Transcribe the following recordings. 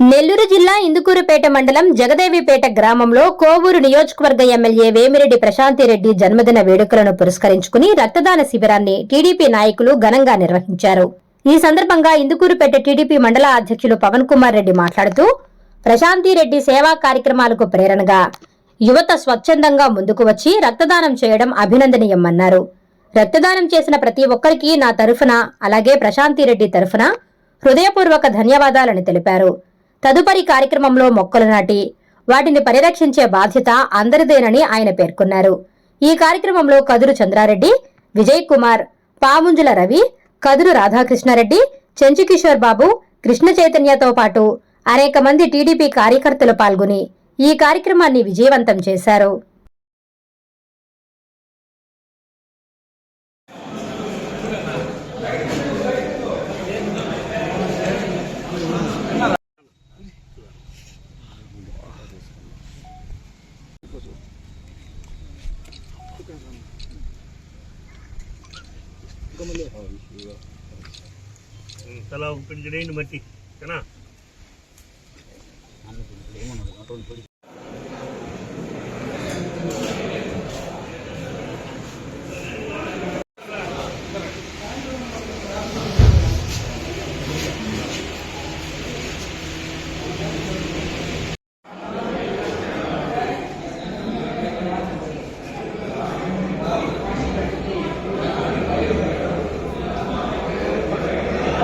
నెల్లూరు జిల్లా ఇందుకూరుపేట మండలం జగదేవిపేట గ్రామంలో కోవూరు నియోజకవర్గ ఎమ్మెల్యే వేమిరెడ్డి ప్రశాంతిరెడ్డి జన్మదిన వేడుకలను పురస్కరించుకుని రక్తదాన శిబిరాన్ని టీడీపీ నాయకులు ఘనంగా నిర్వహించారు. ఈ సందర్భంగా ఇందుకూరుపేట టీడీపీ మండల అధ్యక్షులు పవన్ కుమార్ రెడ్డి మాట్లాడుతూ ప్రశాంతిరెడ్డి సేవా కార్యక్రమాలకు ప్రేరణగా యువత స్వచ్ఛందంగా ముందుకు వచ్చి రక్తదానం చేయడం అభినందనీయమన్నారు. రక్తదానం చేసిన ప్రతి ఒక్కరికి నా తరఫున అలాగే ప్రశాంతిరెడ్డి తరఫున హృదయపూర్వక ధన్యవాదాలని తెలిపారు. తదుపరి కార్యక్రమంలో మొక్కలు నాటి వాటిని పరిరక్షించే బాధ్యత అందరిదేనని ఆయన పేర్కొన్నారు. ఈ కార్యక్రమంలో కదురు చంద్రారెడ్డి విజయ్ కుమార్ పాముంజుల రవి కదురు రాధాకృష్ణారెడ్డి చెంచుకిషోర్ బాబు కృష్ణ చైతన్యతో పాటు అనేక మంది టీడీపీ కార్యకర్తలు పాల్గొని ఈ కార్యక్రమాన్ని విజయవంతం చేశారు. తలా ఒకటి జడేయండి మట్టి ఓకేనా చిన్న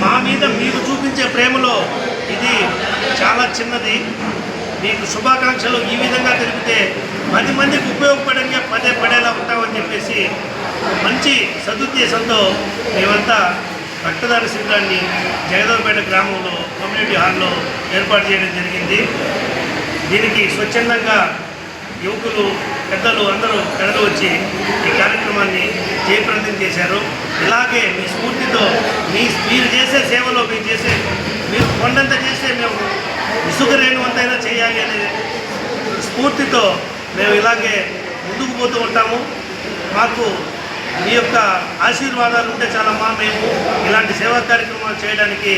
మా మీద మీరు చూపించే ప్రేమలో ఇది చాలా చిన్నది. మీకు శుభాకాంక్షలు ఈ విధంగా తెలిపితే పది మందికి ఉపయోగపడంగా పదే పడేలా ఉంటామని చెప్పేసి మంచి సదుద్దేశంతో మేమంతా రక్తదాన శిబిరాన్ని జగదవపేట గ్రామంలో కమ్యూనిటీ హాల్లో ఏర్పాటు చేయడం జరిగింది. దీనికి స్వచ్ఛందంగా యువకులు పెద్దలు అందరూ కథలు వచ్చి ఈ కార్యక్రమాన్ని జయప్రదం చేశారు. ఇలాగే మీ స్ఫూర్తితో మీ మీరు చేసే సేవలో మీరు చేసే మీరు కొండంత చేస్తే మేము ఇసుక రేణువంతైనా చేయాలి అనే స్ఫూర్తితో మేము ఇలాగే ముందుకు పోతూ ఉంటాము. మాకు మీ యొక్క ఆశీర్వాదాలు ఉంటే చాలా మా మేము ఇలాంటి సేవా కార్యక్రమాలు చేయడానికి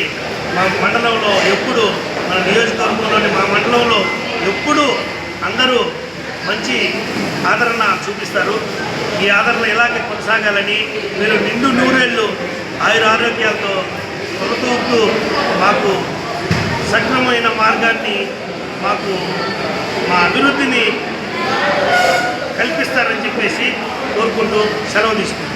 మా మండలంలో ఎప్పుడు మన నియోజకవర్గంలోని మా మండలంలో ఎప్పుడు అందరూ మంచి ఆదరణ చూపిస్తారు. ఈ ఆదరణ ఇలాగే కొనసాగాలని మీరు నిండు నూరేళ్ళు ఆయుర ఆరోగ్యాలతో కొనతూపుతూ మాకు సక్రమమైన మార్గాన్ని మాకు మా అభివృద్ధిని కల్పిస్తారని చెప్పేసి కోరుకుంటూ సెలవు తీసుకుంటాం